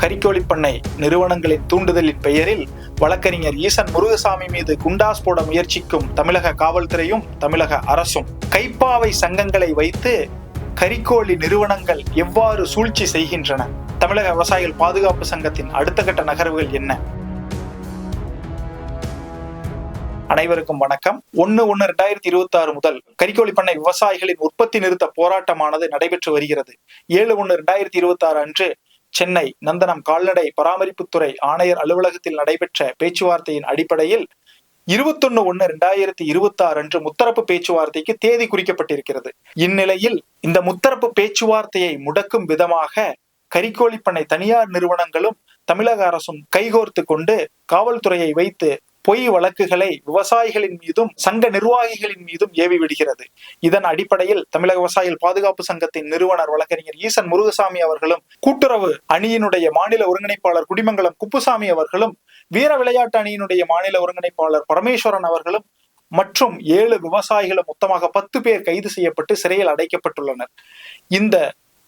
கரிக்கோழி பண்ணை நிறுவனங்களின் தூண்டுதலின் பெயரில் வழக்கறிஞர் ஈசன் முருகசாமி மீது குண்டாஸ் போட முயற்சிக்கும் தமிழக காவல்துறையும் தமிழக அரசும் கைப்பாவை சங்கங்களை வைத்து கரிக்கோழி நிறுவனங்கள் எவ்வாறு சூழ்ச்சி செய்கின்றன? தமிழக விவசாயிகள் பாதுகாப்பு சங்கத்தின் அடுத்த கட்ட நகர்வுகள் என்ன? அனைவருக்கும் வணக்கம். ஒன்னு ஒன்னு ரெண்டாயிரத்தி இருபத்தி ஆறு முதல் கரிக்கோழி பண்ணை விவசாயிகளின் உற்பத்தி நிறுத்த போராட்டமானது நடைபெற்று வருகிறது. ஏழு ஒன்னு ரெண்டாயிரத்தி இருபத்தி ஆறு அன்று சென்னை நந்தனம் கால்நடை பராமரிப்புத்துறை ஆணையர் அலுவலகத்தில் நடைபெற்ற பேச்சுவார்த்தையின் அடிப்படையில் இருபத்தொன்னு ஒன்னு ரெண்டாயிரத்தி இருபத்தி ஆறு அன்று முத்தரப்பு பேச்சுவார்த்தைக்கு தேதி குறிக்கப்பட்டிருக்கிறது. இந்நிலையில் இந்த முத்தரப்பு பேச்சுவார்த்தையை முடக்கும் விதமாக கரிக்கோழி தனியார் நிறுவனங்களும் தமிழக அரசும் கைகோர்த்து கொண்டு காவல்துறையை வைத்து பொய் வழக்குகளை விவசாயிகளின் மீதும் சங்க நிர்வாகிகளின் மீதும் ஏவி விடுகிறது. இதன் அடிப்படையில் தமிழக விவசாயிகள் பாதுகாப்பு சங்கத்தின் நிறுவனர் வழக்கறிஞர் ஈசன் முருகசாமி அவர்களும் கூட்டுறவு அணியினுடைய மாநில ஒருங்கிணைப்பாளர் குடிமங்கலம் குப்புசாமி அவர்களும் வீர விளையாட்டு அணியினுடைய மாநில ஒருங்கிணைப்பாளர் பரமேஸ்வரன் அவர்களும் மற்றும் ஏழு விவசாயிகளும் மொத்தமாக பத்து பேர் கைது செய்யப்பட்டு சிறையில் அடைக்கப்பட்டுள்ளனர். இந்த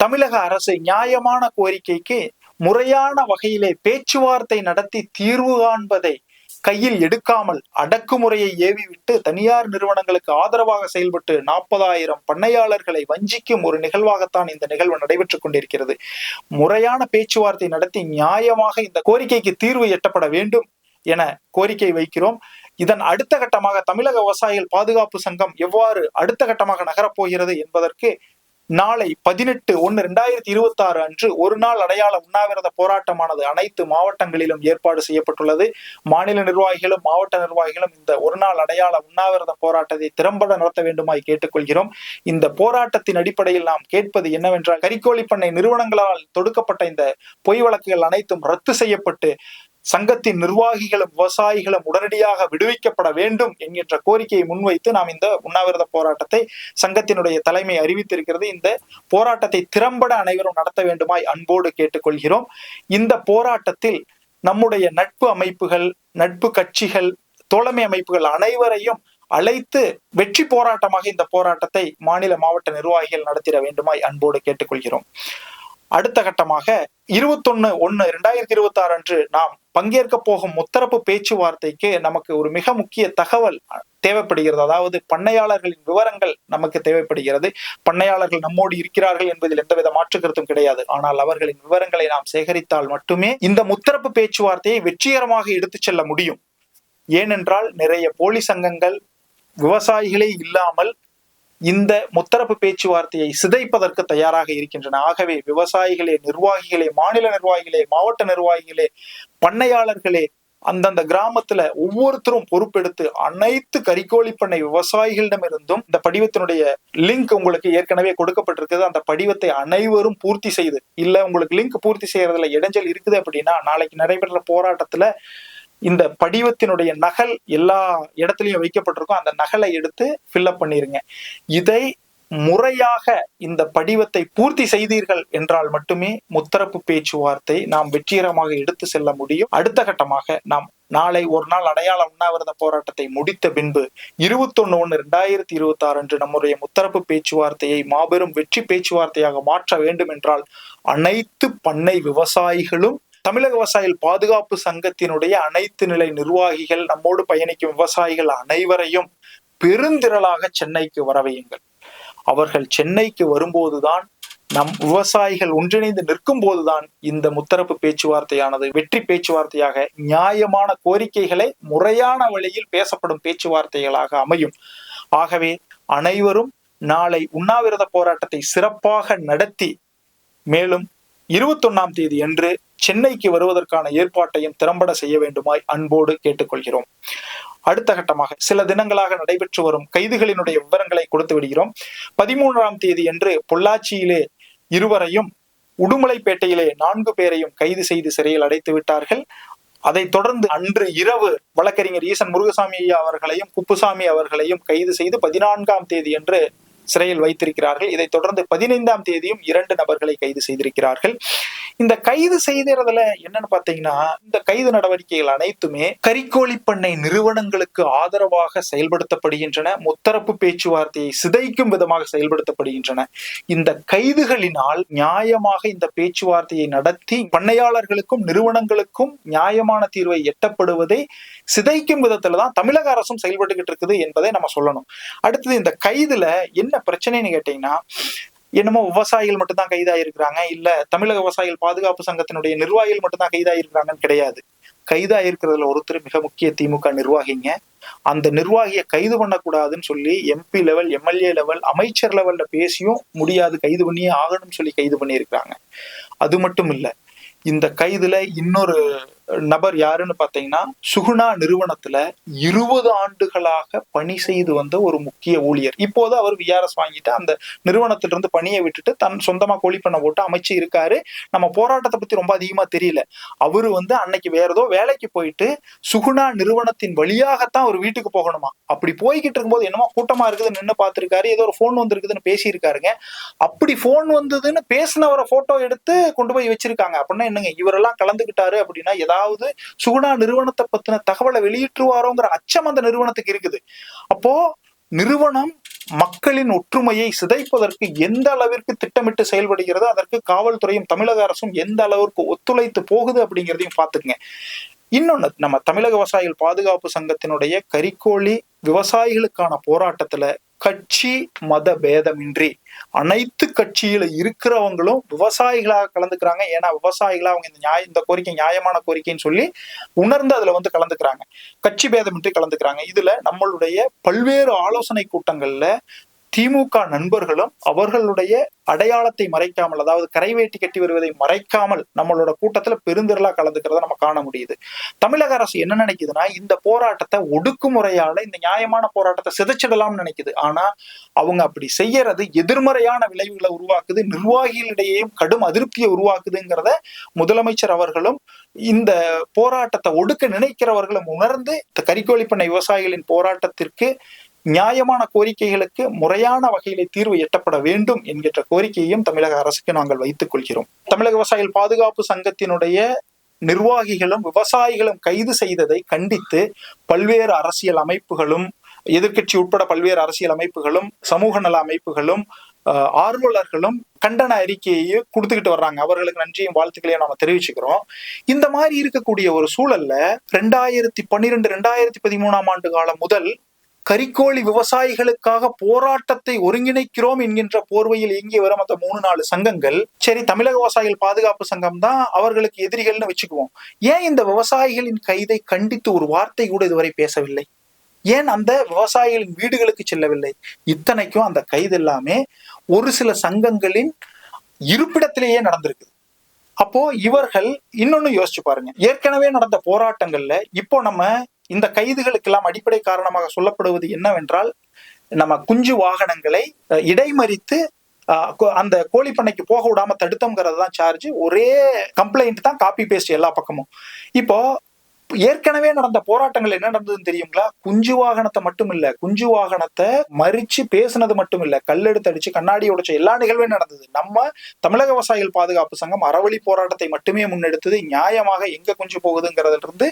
தமிழக அரசு நியாயமான கோரிக்கைக்கு முறையான வகையிலே பேச்சுவார்த்தை நடத்தி தீர்வு காண்பதை கையில் எடுக்காமல் அடக்குமுறையை ஏவிவிட்டு தனியார் நிறுவனங்களுக்கு ஆதரவாக செயல்பட்டு நாற்பதாயிரம் பண்ணையாளர்களை வஞ்சிக்கும் ஒரு நிகழ்வாகத்தான் இந்த நிகழ்வு நடைபெற்றுக் கொண்டிருக்கிறது. முறையான பேச்சுவார்த்தை நடத்தி நியாயமாக இந்த கோரிக்கைக்கு தீர்வு எட்டப்பட வேண்டும் என கோரிக்கை வைக்கிறோம். இதன் அடுத்த கட்டமாக தமிழக விவசாயிகள் பாதுகாப்பு சங்கம் எவ்வாறு அடுத்த கட்டமாக நகரப்போகிறது என்பதற்கு நாளை பதினெட்டு ஒன்னு ரெண்டாயிரத்தி இருபத்தி ஆறு அன்று ஒரு நாள் அடையாள உண்ணாவிரத போராட்டமானது அனைத்து மாவட்டங்களிலும் ஏற்பாடு செய்யப்பட்டுள்ளது. மாநில நிர்வாகிகளும் மாவட்ட நிர்வாகிகளும் இந்த ஒரு நாள் அடையாள உண்ணாவிரத போராட்டத்தை திறம்பட நடத்த வேண்டுமாய் கேட்டுக்கொள்கிறோம். இந்த போராட்டத்தின் அடிப்படையில் நாம் கேட்பது என்னவென்றால் கரிக்கோழி பண்ணை நிறுவனங்களால் தொடுக்கப்பட்ட இந்த பொய் வழக்குகள் அனைத்தும் ரத்து செய்யப்பட்டு சங்கத்தின் நிர்வாகிகளும் விவசாயிகளும் உடனடியாக விடுவிக்கப்பட வேண்டும் என்கின்ற கோரிக்கையை முன்வைத்து நாம் இந்த உண்ணாவிரத போராட்டத்தை சங்கத்தினுடைய தலைமை அறிவித்திருக்கிறது. இந்த போராட்டத்தை திறம்பட அனைவரும் நடத்த வேண்டுமாய் அன்போடு கேட்டுக்கொள்கிறோம். இந்த போராட்டத்தில் நம்முடைய நட்பு அமைப்புகள் நட்பு கட்சிகள் தோழமை அமைப்புகள் அனைவரையும் அழைத்து வெற்றி போராட்டமாக இந்த போராட்டத்தை மாநில மாவட்ட நிர்வாகிகள் நடத்திட வேண்டுமாய் அன்போடு கேட்டுக்கொள்கிறோம். அடுத்த கட்டமாக இருபத்தொன்னு ஒன்னு ரெண்டாயிரத்தி இருபத்தி ஆறு அன்று நாம் பங்கேற்க போகும் முத்தரப்பு பேச்சுவார்த்தைக்கு நமக்கு ஒரு மிக முக்கிய தகவல் தேவைப்படுகிறது. அதாவது பண்ணையாளர்களின் விவரங்கள் நமக்கு தேவைப்படுகிறது. பண்ணையாளர்கள் நம்மோடு இருக்கிறார்கள் என்பதில் எந்தவித மாற்று கருத்தும் கிடையாது. ஆனால் அவர்களின் விவரங்களை நாம் சேகரித்தால் மட்டுமே இந்த முத்தரப்பு பேச்சுவார்த்தையை வெற்றிகரமாக எடுத்துச் செல்ல முடியும். ஏனென்றால் நிறைய போலி சங்கங்கள் விவசாயிகளே இல்லாமல் இந்த முத்தரப்பு பேச்சுவார்த்தையை சிதைப்பதற்கு தயாராக இருக்கின்றன. ஆகவே விவசாயிகளே நிர்வாகிகளே மாநில நிர்வாகிகளே மாவட்ட நிர்வாகிகளே பண்ணையாளர்களே அந்தந்த கிராமத்துல ஒவ்வொருத்தரும் பொறுப்பெடுத்து அனைத்து கறிக்கோழி பண்ணை விவசாயிகளிடமிருந்தும் இந்த படிவத்தினுடைய லிங்க் உங்களுக்கு ஏற்கனவே கொடுக்கப்பட்டிருக்குது அந்த படிவத்தை அனைவரும் பூர்த்தி செய்து இல்ல உங்களுக்கு லிங்க் பூர்த்தி செய்யறதுல இடைஞ்சல் இருக்குது அப்படின்னா நாளைக்கு நடைபெற போராட்டத்துல இந்த படிவத்தினுடைய நகல் எல்லா இடத்துலையும் வைக்கப்பட்டிருக்கும் அந்த நகலை எடுத்து ஃபில்லப் பண்ணிருங்க. இதை முறையாக இந்த படிவத்தை பூர்த்தி செய்தீர்கள் என்றால் மட்டுமே முத்தரப்பு பேச்சுவார்த்தை நாம் வெற்றிகரமாக எடுத்து செல்ல முடியும். அடுத்த கட்டமாக நாம் நாளை ஒரு நாள் அடையாள உண்ணாவிரத போராட்டத்தை முடித்த பின்பு இருபத்தொன்னு ஒன்று ரெண்டாயிரத்தி இருபத்தி ஆறு அன்று நம்முடைய முத்தரப்பு பேச்சுவார்த்தையை மாபெரும் வெற்றி பேச்சுவார்த்தையாக மாற்ற வேண்டும் என்றால் அனைத்து பண்ணை விவசாயிகளும் தமிழக விவசாயிகள் பாதுகாப்பு சங்கத்தினுடைய அனைத்து நிலை நிர்வாகிகள் நம்மோடு பயணிக்கும் விவசாயிகள் அனைவரையும் பெருந்திரளாக சென்னைக்கு வரவையுங்கள். அவர்கள் சென்னைக்கு வரும்போதுதான் நம் விவசாயிகள் ஒன்றிணைந்து நிற்கும் போதுதான் இந்த முத்தரப்பு பேச்சுவார்த்தையானது வெற்றி பேச்சுவார்த்தையாக நியாயமான கோரிக்கைகளை முறையான வழியில் பேசப்படும் பேச்சுவார்த்தைகளாக அமையும். ஆகவே அனைவரும் நாளை உண்ணாவிரத போராட்டத்தை சிறப்பாக நடத்தி மேலும் இருபத்தொன்னாம் தேதி அன்று சென்னைக்கு வருவதற்கான ஏற்பாட்டையும் திறம்பட செய்ய வேண்டுமாய் அன்போடு கேட்டுக்கொள்கிறோம். அடுத்த கட்டமாக சில தினங்களாக நடைபெற்று வரும் கைதுகளினுடைய விவரங்களை கொடுத்து விடுகிறோம். பதிமூன்றாம் தேதி அன்று பொள்ளாச்சியிலே இருவரையும் உடுமலைப்பேட்டையிலே நான்கு பேரையும் கைது செய்து சிறையில் அடைத்து விட்டார்கள். அதைத் தொடர்ந்து அன்று இரவு வழக்கறிஞர் ஈசன் முருகசாமி ஐயா அவர்களையும் குப்புசாமி அவர்களையும் கைது செய்து பதினான்காம் தேதி அன்று சிறையில் வைத்திருக்கிறார்கள். இதைத் தொடர்ந்து பதினைந்தாம் தேதியும் இரண்டு நபர்களை கைது செய்திருக்கிறார்கள். இந்த கைது செய்ததுல என்னன்னு பாத்தீங்கன்னா இந்த கைது நடவடிக்கைகள் அனைத்துமே கரிக்கோழி பண்ணை நிறுவனங்களுக்கு ஆதரவாக செயல்படுத்தப்படுகின்றன. முத்தரப்பு பேச்சுவார்த்தையை சிதைக்கும் விதமாக செயல்படுத்தப்படுகின்றன. இந்த கைதுகளினால் நியாயமாக இந்த பேச்சுவார்த்தையை நடத்தி பண்ணையாளர்களுக்கும் நிறுவனங்களுக்கும் நியாயமான தீர்வை எட்டப்படுவதை சிதைக்கும் விதத்துல தான் தமிழக அரசும் செயல்பட்டுக்கிட்டு இருக்குது என்பதை நம்ம சொல்லணும். அடுத்தது இந்த கைதுல என்ன பிரச்சனைன்னு கேட்டீங்கன்னா என்னமோ விவசாயிகள் மட்டும்தான் கைதாயிருக்கிறாங்க. இல்ல தமிழக விவசாயிகள் பாதுகாப்பு சங்கத்தினுடைய நிர்வாகிகள் மட்டும்தான் கைதாயிருக்கிறாங்கன்னு கிடையாது. கைதாயிருக்கிறதுல ஒருத்தர் மிக முக்கிய திமுக நிர்வாகிங்க. அந்த நிர்வாகியை கைது பண்ணக்கூடாதுன்னு சொல்லி எம்பி லெவல் எம்எல்ஏ லெவல் அமைச்சர் லெவல்ல பேசியும் முடியாது கைது பண்ணியே ஆகணும்னு சொல்லி கைது பண்ணியிருக்கிறாங்க. அது மட்டும் இல்ல இந்த கைதுல இன்னொரு நபர் யாருன்னு பாத்தீங்கன்னா சுகுணா நிறுவனத்துல இருபது ஆண்டுகளாக பணி செய்து வந்த ஒரு முக்கிய ஊழியர். இப்போது அவர் விஆர்எஸ் வாங்கிட்டு அந்த நிறுவனத்திலிருந்து பணியை விட்டுட்டு தன் சொந்தமா கோழி பண்ண போட்டு அமைச்சு இருக்காரு. நம்ம போராட்டத்தை பத்தி ரொம்ப அதிகமா தெரியல. அவரு வந்து அன்னைக்கு வேற ஏதோ வேலைக்கு போயிட்டு சுகுணா நிறுவனத்தின் வழியாகத்தான் ஒரு வீட்டுக்கு போகணுமா? அப்படி போய்கிட்டு இருக்கும்போது என்னமோ கூட்டமா இருக்குது நின்று பார்த்திருக்காரு. ஏதோ ஒரு போன் வந்திருக்குதுன்னு பேசியிருக்காருங்க. அப்படி போன் வந்ததுன்னு பேசினவரை போட்டோ எடுத்து கொண்டு போய் வச்சிருக்காங்க. அப்படின்னா என்னங்க இவரெல்லாம் கலந்துகிட்டாரு அப்படின்னா ஏதாவது சுகுணா நிறுவனத்தை பத்தின தகவலை வெளியிட்டுருவாரோங்கிற அச்சம் அந்த நிறுவனத்துக்கு இருக்குது. அப்போ நிறுவனம் மக்களின் ஒற்றுமையை சிதைப்பதற்கு எந்த அளவிற்கு திட்டமிட்டு செயல்படுகிறதோ அதற்கு காவல்துறையும் தமிழக அரசும் எந்த அளவிற்கு ஒத்துழைத்து போகுது அப்படிங்கிறதையும் பார்த்துக்குங்க. இன்னொன்னு நம்ம தமிழக விவசாயிகள் பாதுகாப்பு சங்கத்தினுடைய கரிக்கோழி விவசாயிகளுக்கான போராட்டத்துல கட்சி மத பேதமின்றி அனைத்து கட்சியில இருக்கிறவங்களும் விவசாயிகளாக கலந்துக்கிறாங்க. ஏன்னா விவசாயிகளா அவங்க இந்த நியாய இந்த கோரிக்கை நியாயமான கோரிக்கைன்னு சொல்லி உணர்ந்து அதுல வந்து கலந்துக்கிறாங்க. கட்சி பேதமின்றி கலந்துக்கிறாங்க. இதுல நம்மளுடைய பல்வேறு ஆலோசனை கூட்டங்கள்ல திமுக நண்பர்களும் அவர்களுடைய அடையாளத்தை மறைக்காமல் அதாவது கரைவேட்டி கட்டி வருவதை மறைக்காமல் நம்மளோட கூட்டத்துல பெருந்திரளா கலந்துக்கிறத நம்ம காண முடியுது. தமிழக அரசு என்ன நினைக்குதுன்னா இந்த போராட்டத்தை ஒடுக்குமுறையால இந்த நியாயமான போராட்டத்தை சிதைச்சிடலாம்னு நினைக்குது. ஆனா அவங்க அப்படி செய்யறது எதிர்மறையான விளைவுகளை உருவாக்குது நிர்வாகிகளிடையேயும் கடும் அதிருப்தியை உருவாக்குதுங்கிறத முதலமைச்சர் அவர்களும் இந்த போராட்டத்தை ஒடுக்க நினைக்கிறவர்களும் உணர்ந்து இந்த கரிக்கோழி பண்ணை விவசாயிகளின் போராட்டத்திற்கு நியாயமான கோரிக்கைகளுக்கு முறையான வகையிலே தீர்வு எட்டப்பட வேண்டும் என்கின்ற கோரிக்கையையும் தமிழக அரசுக்கு நாங்கள் வைத்துக் கொள்கிறோம். தமிழக விவசாயிகள் பாதுகாப்பு சங்கத்தினுடைய நிர்வாகிகளும் விவசாயிகளும் கைது செய்ததை கண்டித்து பல்வேறு அரசியல் அமைப்புகளும் எதிர்க்கட்சி உட்பட பல்வேறு அரசியல் அமைப்புகளும் சமூக நல அமைப்புகளும் ஆர்வலர்களும் கண்டன அறிக்கையை கொடுத்துக்கிட்டு வர்றாங்க. அவர்களுக்கு நன்றியும் வாழ்த்துக்களையும் நாம தெரிவிச்சுக்கிறோம். இந்த மாதிரி இருக்கக்கூடிய ஒரு சூழல்ல ரெண்டாயிரத்தி பன்னிரெண்டு ரெண்டாயிரத்தி பதிமூணாம் ஆண்டு காலம் முதல் கரிக்கோழி விவசாயிகளுக்காக போராட்டத்தை ஒருங்கிணைக்கிறோம் என்கின்ற போர்வையில் இயங்கி வரும் அந்த மூணு நாலு சங்கங்கள் சரி தமிழக விவசாயிகள் பாதுகாப்பு சங்கம் தான் அவர்களுக்கு எதிரிகள்னு வச்சுக்குவோம். ஏன் இந்த விவசாயிகளின் கைதை கண்டித்து ஒரு வார்த்தை கூட இதுவரை பேசவில்லை? ஏன் அந்த விவசாயிகளின் வீடுகளுக்கு செல்லவில்லை? இத்தனைக்கும் அந்த கைது எல்லாமே ஒரு சில சங்கங்களின் இருப்பிடத்திலேயே நடந்திருக்கு. அப்போ இவர்கள் இன்னொன்னு யோசிச்சு பாருங்க. ஏற்கனவே நடந்த போராட்டங்கள்ல இப்போ நம்ம இந்த கைதுகளுக்கெல்லாம் அடிப்படை காரணமாக சொல்லப்படுவது என்னவென்றால் நம்ம குஞ்சு வாகனங்களை இடைமறித்து அந்த கோழி பண்ணைக்கு போக விடாம தடுத்தோங்கிறது தான் சார்ஜ் ஒரே கம்ப்ளைண்ட் தான் காப்பி பேஸ்ட் எல்லா பக்கமும். இப்போ ஏற்கனவே நடந்த போராட்டங்கள் என்ன நடந்ததுன்னு தெரியுங்களா? குஞ்சு வாகனத்தை மட்டும் இல்ல குஞ்சு வாகனத்தை மறிச்சு பேசுனது மட்டும் இல்ல கல்லெடுத்து அடிச்சு கண்ணாடி உடைச்ச எல்லா நிகழ்வும் நடந்தது. நம்ம தமிழக விவசாயிகள் பாதுகாப்பு சங்கம் அறவழி போராட்டத்தை மட்டுமே முன்னெடுத்தது. நியாயமாக எங்க குஞ்சு போகுதுங்கிறதுல இருந்து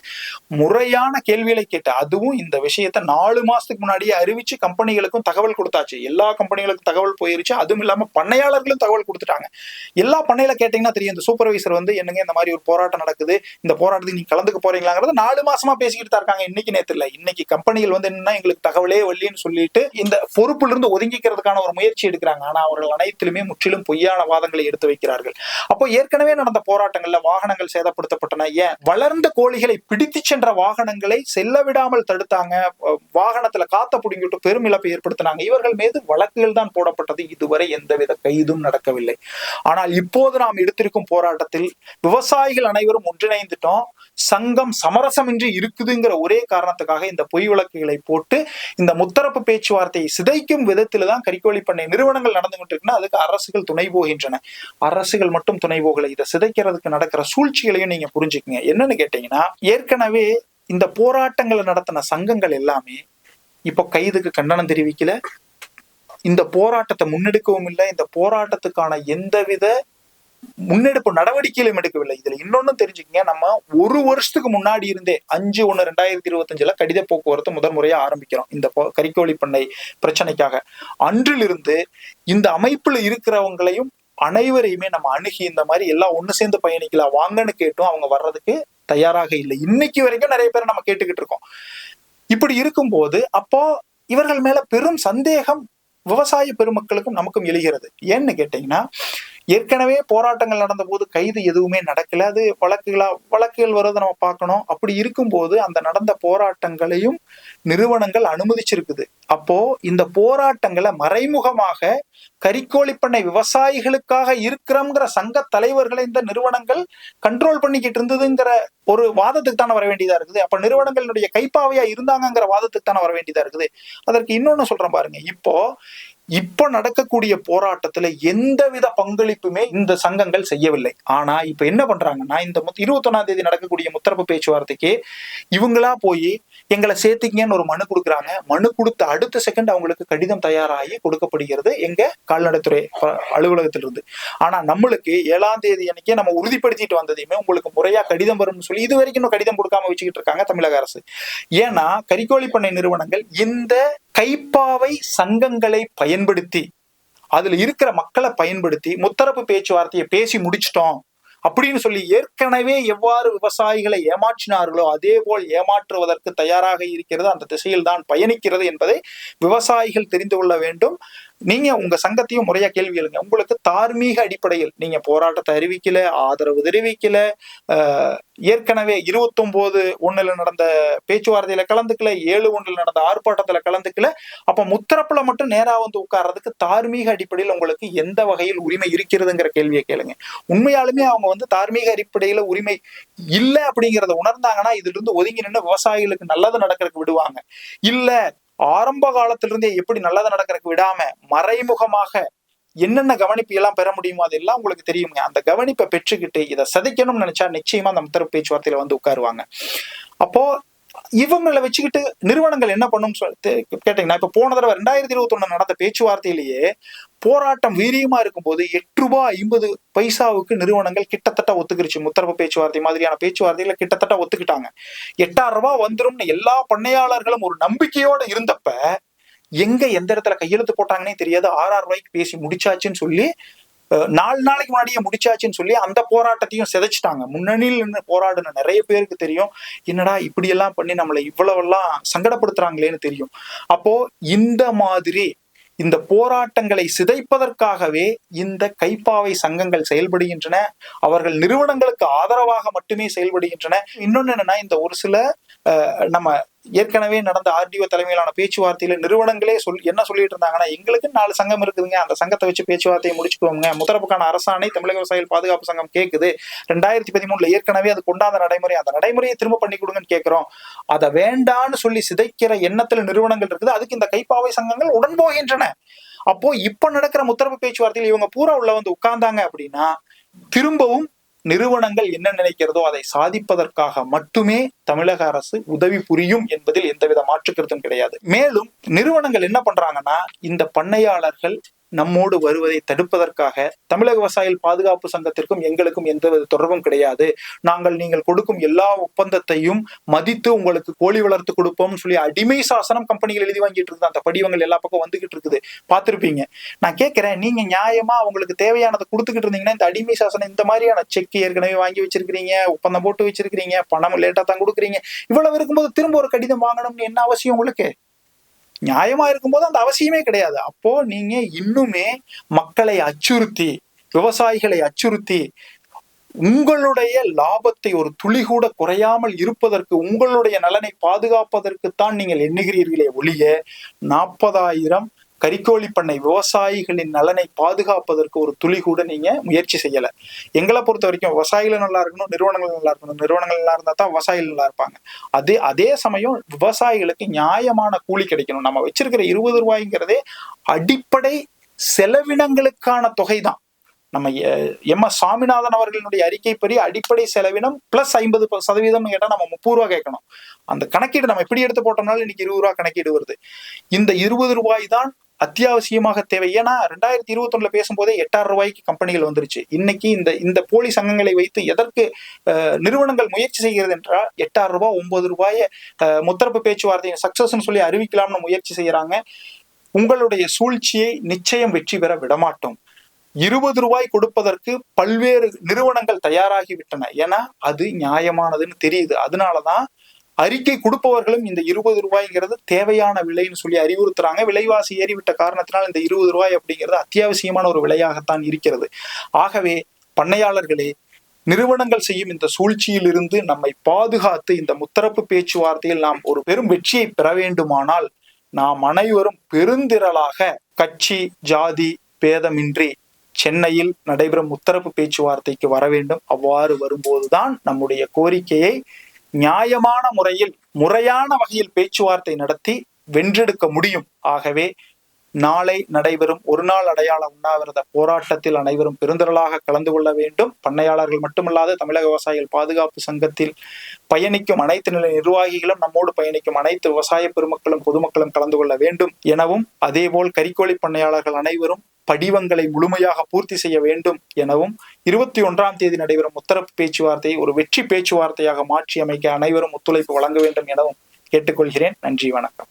முறையான கேள்விகளை கேட்டு அதுவும் இந்த விஷயத்த நாலு மாசத்துக்கு முன்னாடியே அறிவிச்சு கம்பெனிகளுக்கும் தகவல் கொடுத்தாச்சு. எல்லா கம்பெனிகளுக்கும் தகவல் போயிருச்சு. அதுவும் இல்லாம பண்ணையாளர்களும் தகவல் கொடுத்துட்டாங்க. எல்லா பண்ணையில கேட்டீங்கன்னா தெரியும் இந்த சூப்பர்வைசர் வந்து என்னங்க இந்த மாதிரி ஒரு போராட்டம் நடக்குது? இந்த போராட்டத்துக்கு நீங்க கலந்துக்க போறீங்களாங்கிறது நாலு மாசமா பேசிக்கிட்டு தான் இருக்காங்க. இன்னைக்கு நேத்து இல்ல. இன்னைக்கு கம்பெனிகள் வந்து என்னன்னா எங்களுக்கு தகவலே வரலன்னு சொல்லிட்டு இந்த பொறுப்புல இருந்து ஒதுங்கிக்கிறதுக்கான ஒரு முயற்சி எடுக்கிறாங்க. ஆனா அவர்கள் அனைத்திலுமே முற்றிலும் பொய்யான வாதங்களை எடுத்து வைக்கிறார்கள். அப்போ ஏற்கனவே நடந்த போராட்டங்கள்ல வாகனங்கள் சேதப்படுத்தப்பட்டன. ஏன்? வளர்ந்த கோழிகளை பிடித்து சென்ற வாகனங்களை செல்ல விடாமல் தடுத்தாங்க. வாகனத்துல காத்த புடுங்கிட்டு பெரும் இழப்பை ஏற்படுத்தினாங்க. இவர்கள் மீது வழக்குகள் தான் போடப்பட்டது. இதுவரை எந்தவித கைதும் நடக்கவில்லை. ஆனால் இப்போது நாம் எடுத்திருக்கும் போராட்டத்தில் விவசாயிகள் அனைவரும் ஒன்றிணைந்துட்டோம். சங்கம் சம சமரசமின்றி இருக்குதுங்கிற ஒரே காரணத்துக்காக இந்த பொய் வழக்குகளை போட்டு இந்த முத்தரப்பு பேச்சுவார்த்தையை சிதைக்கும் விதத்தில் தான் கறிக்கோழி பண்ணை நிறுவனங்கள் நடந்து கொண்டிருக்குன்னா அதுக்கு அரசுகள் துணை போகின்றன. அரசுகள் மட்டும் துணை போகலை. இதை சிதைக்கிறதுக்கு நடக்கிற சூழ்ச்சிகளையும் நீங்க புரிஞ்சுக்கங்க. என்னன்னு கேட்டீங்கன்னா ஏற்கனவே இந்த போராட்டங்களை நடத்தின சங்கங்கள் எல்லாமே இப்போ கைதுக்கு கண்டனம் தெரிவிக்கல. இந்த போராட்டத்தை முன்னெடுக்கவும் இல்லை. இந்த போராட்டத்துக்கான எந்தவித முன்னெடுப்பு நடவடிக்கையிலும் எடுக்கவில்லை. இதுல இன்னொன்னு தெரிஞ்சுக்கங்க. நம்ம ஒரு வருஷத்துக்கு முன்னாடி இருந்தே அஞ்சு ஒண்ணு ரெண்டாயிரத்தி இருபத்தஞ்சுல கடித போக்குவரத்து முதல் முறையா ஆரம்பிக்கிறோம். இந்த கறிக்கோழி பண்ணை பிரச்சனைக்காக. அன்றிலிருந்து இந்த அமைப்புல இருக்கிறவங்களையும் அனைவரையுமே நம்ம அணுகி இந்த மாதிரி எல்லாம் ஒண்ணு சேர்ந்து பயணிக்கலாம் வாங்கன்னு கேட்டும் அவங்க வர்றதுக்கு தயாராக இல்லை. இன்னைக்கு வரைக்கும் நிறைய பேர் நம்ம கேட்டுக்கிட்டு இருக்கோம். இப்படி இருக்கும்போது அப்போ இவர்கள் மேல பெரும் சந்தேகம் விவசாய பெருமக்களுக்கும் நமக்கும் எழுகிறது. ஏன்னு கேட்டீங்கன்னா ஏற்கனவே போராட்டங்கள் நடந்த போது கைது எதுவுமே நடக்கல. அது வழக்குகளா வழக்குகள் வருவதை நம்ம பார்க்கணும். அப்படி இருக்கும்போது அந்த நடந்த போராட்டங்களையும் நிறுவனங்கள் அனுமதிச்சிருக்குது. அப்போ இந்த போராட்டங்களை மறைமுகமாக கறிக்கோழி பண்ணை விவசாயிகளுக்காக இருக்கிறோங்கிற சங்க தலைவர்களை இந்த நிறுவனங்கள் கண்ட்ரோல் பண்ணிக்கிட்டு இருந்ததுங்கிற ஒரு வாதத்துக்கு தானே வர வேண்டியதா இருக்குது. அப்ப நிறுவனங்களுடைய கைப்பாவையா இருந்தாங்கங்கிற வாதத்துக்கு தானே வர வேண்டியதா இருக்குது. அதற்கு இன்னொன்னு சொல்றேன் பாருங்க. இப்போ இப்ப நடக்கக்கூடிய போராட்டத்துல எந்தவித பங்களிப்புமே இந்த சங்கங்கள் செய்யவில்லை. ஆனா இப்ப என்ன பண்றாங்கன்னா இந்த இருபத்தி ஒன்னாம் தேதி நடக்கக்கூடிய முத்தரப்பு பேச்சுவார்த்தைக்கு இவங்களா போய் எங்களை சேர்த்திங்கன்னு ஒரு மனு கொடுக்குறாங்க. மனு கொடுத்த அடுத்த செகண்ட் அவங்களுக்கு கடிதம் தயாராகி கொடுக்கப்படுகிறது எங்க கால்நடைத்துறை அலுவலகத்திலிருந்து. ஆனா நம்மளுக்கு ஏழாம் தேதி அன்னைக்கே நம்ம உறுதிப்படுத்திட்டு வந்ததையுமே உங்களுக்கு முறையா கடிதம் வரும்னு சொல்லி இது வரைக்கும் கடிதம் கொடுக்காம வச்சுக்கிட்டு இருக்காங்க தமிழக அரசு. ஏன்னா கறிக்கோழி பண்ணை நிறுவனங்கள் இந்த கைப்பாவை சங்கங்களை பயன்படுத்தி அதுல இருக்கிற மக்களை பயன்படுத்தி முத்தரப்பு பேச்சுவார்த்தையை பேசி முடிச்சிட்டோம் அப்படின்னு சொல்லி ஏற்கனவே எவ்வாறு விவசாயிகளை ஏமாற்றினார்களோ அதே போல் ஏமாற்றுவதற்கு தயாராக இருக்கிறது. அந்த திசையில் தான் பயணிக்கிறது என்பதை விவசாயிகள் தெரிந்து கொள்ள வேண்டும். நீங்க உங்க சங்கத்தையும் முறையா கேள்வி எழுங்க உங்களுக்கு தார்மீக அடிப்படையில் நீங்க போராட்டத்தை அறிவிக்கல ஆதரவு தெரிவிக்கல ஆஹ், ஏற்கனவே இருபத்தொன்பது ஒண்ணுல நடந்த பேச்சுவார்த்தையில கலந்துக்கல ஏழு ஒண்ணுல நடந்த ஆர்ப்பாட்டத்துல கலந்துக்கல. அப்ப முத்தரப்புல மட்டும் நேரா வந்து உட்கார்றதுக்கு தார்மீக அடிப்படையில் உங்களுக்கு எந்த வகையில் உரிமை இருக்கிறதுங்கிற கேள்வியை கேளுங்க. உண்மையாலுமே அவங்க வந்து தார்மீக அடிப்படையில உரிமை இல்லை அப்படிங்கறத உணர்ந்தாங்கன்னா இதுல இருந்து ஒதுங்கி நின்று விவசாயிகளுக்கு நல்லது நடக்கிறதுக்கு விடுவாங்க. இல்ல ஆரம்ப காலத்திலிருந்தே எப்படி நல்லதை நடக்கிறதுக்கு விடாம மறைமுகமாக என்னென்ன கவனிப்பு எல்லாம் பெற முடியுமோ அதெல்லாம் உங்களுக்கு தெரியுங்க அந்த கவனிப்பை பெற்றுக்கிட்டு இதை சதிக்கணும்னு நினைச்சா நிச்சயமா அந்த முத்தரப்பு பேச்சுவார்த்தையில வந்து உட்காருவாங்க. அப்போ இவங்களை வச்சுக்கிட்டு நிறுவனங்கள் என்ன பண்ணும் கேட்டீங்கன்னா இப்ப போன தடவை ரெண்டாயிரத்தி இருபத்தி ஒண்ணு நடந்த பேச்சுவார்த்தையிலேயே போராட்டம் வீரியமா இருக்கும்போது எட்டு ரூபாய் ஐம்பது பைசாவுக்கு நிறுவனங்கள் கிட்டத்தட்ட ஒத்துக்கிருச்சு. முத்தரப்பு பேச்சுவார்த்தை மாதிரியான பேச்சுவார்த்தைகளை கிட்டத்தட்ட ஒத்துக்கிட்டாங்க. எட்டாயிரம் ரூபாய் வந்துரும்னு எல்லா பண்ணையாளர்களும் ஒரு நம்பிக்கையோட இருந்தப்ப எங்க எந்த இடத்துல கையெழுத்து போட்டாங்கன்னே தெரியாது. ஆறாயிரம் ரூபாய்க்கு பேசி முடிச்சாச்சுன்னு சொல்லி நாலு நாளைக்கு முன்னாடியே முடிச்சாச்சுன்னு சொல்லி அந்த போராட்டத்தையும் சிதைச்சிட்டாங்க. முன்னணியில் நின்று போராடின நிறைய பேருக்கு தெரியும். என்னடா இப்படியெல்லாம் பண்ணி நம்மளை இவ்வளவெல்லாம் சங்கடப்படுத்துறாங்களேன்னு தெரியும். அப்போ இந்த மாதிரி இந்த போராட்டங்களை சிதைப்பதற்காகவே இந்த கைப்பாவை சங்கங்கள் செயல்படுகின்றன. அவர்கள் நிறுவனங்களுக்கு ஆதரவாக மட்டுமே செயல்படுகின்றன. இன்னொன்னு என்னன்னா இந்த ஒரு சில நம்ம ஏற்கனவே நடந்த ஆர்டிஓ தலைமையிலான பேச்சுவார்த்தையில நிறுவனங்களே சொல் என்ன சொல்லிட்டு இருந்தாங்கன்னா எங்களுக்கு நாலு சங்கம் இருக்குதுங்க. அந்த சங்கத்தை வச்சு பேச்சுவார்த்தையை முடிச்சுக்கோங்க முத்தரப்புக்கான அரசாணை தமிழக விவசாயிகள் பாதுகாப்பு சங்கம் கேக்குது. ரெண்டாயிரத்தி பதிமூணுல ஏற்கனவே அது கொண்டாந்த நடைமுறை. அந்த நடைமுறையை திரும்ப பண்ணி கொடுங்கன்னு கேட்கிறோம் அதை வேண்டான்னு சொல்லி சிதைக்கிற எண்ணத்துல நிறுவனங்கள் இருக்குது. அதுக்கு இந்த கைப்பாவை சங்கங்கள் உடன் போகின்றன அப்போ இப்ப நடக்கிற முத்தரப்பு பேச்சுவார்த்தையில் இவங்க பூரா உள்ள வந்து உட்கார்ந்தாங்க அப்படின்னா திரும்பவும் நிறுவனங்கள் என்ன நினைக்கிறதோ அதை சாதிப்பதற்காக மட்டுமே தமிழக அரசு உதவி புரியும் என்பதில் எந்தவித மாற்று கருத்தும் கிடையாது. மேலும் நிறுவனங்கள் என்ன பண்றாங்கன்னா இந்த பண்ணையாளர்கள் நம்மோடு வருவதை தடுப்பதற்காக தமிழக விவசாயிகள் பாதுகாப்பு சங்கத்திற்கும் எங்களுக்கும் எந்தவித தொடர்பும் கிடையாது. நாங்கள் நீங்கள் கொடுக்கும் எல்லா ஒப்பந்தத்தையும் மதித்து உங்களுக்கு கோழி வளர்த்து கொடுப்போம்னு சொல்லி அடிமை சாசனம் கம்பெனிகள் எழுதி வாங்கிட்டு இருக்குது அந்த படிவங்கள் எல்லா பக்கம் வந்துகிட்டு இருக்குது. பார்த்துருப்பீங்க. நான் கேட்கிறேன் நீங்க நியாயமா அவங்களுக்கு தேவையானதை கொடுத்துக்கிட்டு இருந்தீங்கன்னா இந்த அடிமை சாசனம் இந்த மாதிரியான செக் ஏற்கனவே வாங்கி வச்சிருக்கிறீங்க ஒப்பந்தம் போட்டு வச்சிருக்கிறீங்க பணம் லேட்டா தான் கொடுக்குறீங்க. இவ்வளவு இருக்கும்போது திரும்ப ஒரு கடிதம் வாங்கணும்னு என்ன அவசியம் உங்களுக்கு? நியாயமா இருக்கும்போது அந்த அவசியமே கிடையாது. அப்போ நீங்க இன்னுமே மக்களை அச்சுறுத்தி விவசாயிகளை அச்சுறுத்தி உங்களுடைய லாபத்தை ஒரு துளி கூட குறையாமல் இருப்பதற்கு உங்களுடைய நலனை பாதுகாப்பதற்குத்தான் நீங்கள் எண்ணுகிறீர்களே ஒழிய நாற்பதாயிரம் கறிக்கோழி பண்ணை விவசாயிகளின் நலனை பாதுகாப்பதற்கு ஒரு துளி கூட நீங்க முயற்சி செய்யல. எங்களை பொறுத்த வரைக்கும் விவசாயிகள் நல்லா இருக்கணும் நிறுவனங்கள் நல்லா இருக்கணும். நிறுவனங்கள் நல்லா இருந்தா தான் விவசாயிகள் நல்லா இருப்பாங்க. அதே அதே சமயம் விவசாயிகளுக்கு நியாயமான கூலி கிடைக்கணும். நம்ம வச்சிருக்கிற இருபது ரூபாய்ங்கிறதே அடிப்படை செலவினங்களுக்கான தொகை தான் நம்ம எம் எஸ் சாமிநாதன் அவர்களினுடைய அறிக்கைப்படி அடிப்படை செலவினம் பிளஸ் ஐம்பது சதவீதம் கேட்டால் நம்ம முப்பது ரூபா கேட்கணும். அந்த கணக்கீடு நம்ம எப்படி எடுத்து போட்டோம்னாலும் இன்னைக்கு இருபது ரூபா கணக்கீடு வருது. இந்த இருபது ரூபாய் தான் அத்தியாவசியமாக தேவை. ஏன்னா ரெண்டாயிரத்தி இருபத்தி ஒண்ணுல பேசும்போதே எட்டாயிரம் ரூபாய்க்கு கம்பெனிகள் வந்துருச்சு. இன்னைக்கு இந்த இந்த போலி சங்கங்களை வைத்து எதற்கு நிறுவனங்கள் முயற்சி செய்கிறது என்றால் எட்டாயிரம் ரூபாய் ஒன்பது ரூபாய முத்தரப்பு பேச்சுவார்த்தையை சக்சஸ்ன்னு சொல்லி அறிவிக்கலாம்னு முயற்சி செய்யறாங்க. உங்களுடைய சூழ்ச்சியை நிச்சயம் வெற்றி பெற விடமாட்டோம். இருபது ரூபாய் கொடுப்பதற்கு பல்வேறு நிறுவனங்கள் தயாராகிவிட்டன. ஏன்னா அது நியாயமானதுன்னு தெரியுது. அதனாலதான் அறிக்கை கொடுப்பவர்களும் இந்த இருபது ரூபாய்ங்கிறது தேவையான விலைன்னு சொல்லி அறிவுறுத்துறாங்க. விலைவாசி ஏறிவிட்ட காரணத்தினால் இந்த இருபது ரூபாய் அப்படிங்கிறது அத்தியாவசியமான ஒரு விலையாகத்தான் இருக்கிறது. ஆகவே பண்ணையாளர்களே நிறுவனங்கள் செய்யும் இந்த சூழ்ச்சியில் இருந்து நம்மை பாதுகாத்து இந்த முத்தரப்பு பேச்சுவார்த்தையில் நாம் ஒரு பெரும் வெற்றியை பெற வேண்டுமானால் நாம் அனைவரும் பெருந்திரளாக கட்சி ஜாதி பேதமின்றி சென்னையில் நடைபெறும் முத்தரப்பு பேச்சுவார்த்தைக்கு வர வேண்டும். அவ்வாறு வரும்போதுதான் நம்முடைய கோரிக்கையை நியாயமான முறையில் முறையான வகையில் பேச்சுவார்த்தை நடத்தி வென்றெடுக்க முடியும். ஆகவே நாளை நடைபெறும் ஒரு நாள் அடையாள உண்ணாவிரத போராட்டத்தில் அனைவரும் பெருந்திரளாக கலந்து கொள்ள வேண்டும். பண்ணையாளர்கள் மட்டுமல்லாது தமிழக விவசாயிகள் பாதுகாப்பு சங்கத்தில் பயணிக்கும் அனைத்து நிலை நிர்வாகிகளும் நம்மோடு பயணிக்கும் அனைத்து விவசாய பெருமக்களும் பொதுமக்களும் கலந்து கொள்ள வேண்டும் எனவும் அதேபோல் கறிக்கோழி பண்ணையாளர்கள் அனைவரும் படிவங்களை முழுமையாக பூர்த்தி செய்ய வேண்டும் எனவும் இருபத்தி ஒன்றாம் தேதி நடைபெறும் உத்தரப்பு பேச்சுவார்த்தையை ஒரு வெற்றி பேச்சுவார்த்தையாக மாற்றி அமைக்க அனைவரும் ஒத்துழைப்பு வழங்க வேண்டும் எனவும் கேட்டுக்கொள்கிறேன். நன்றி வணக்கம்.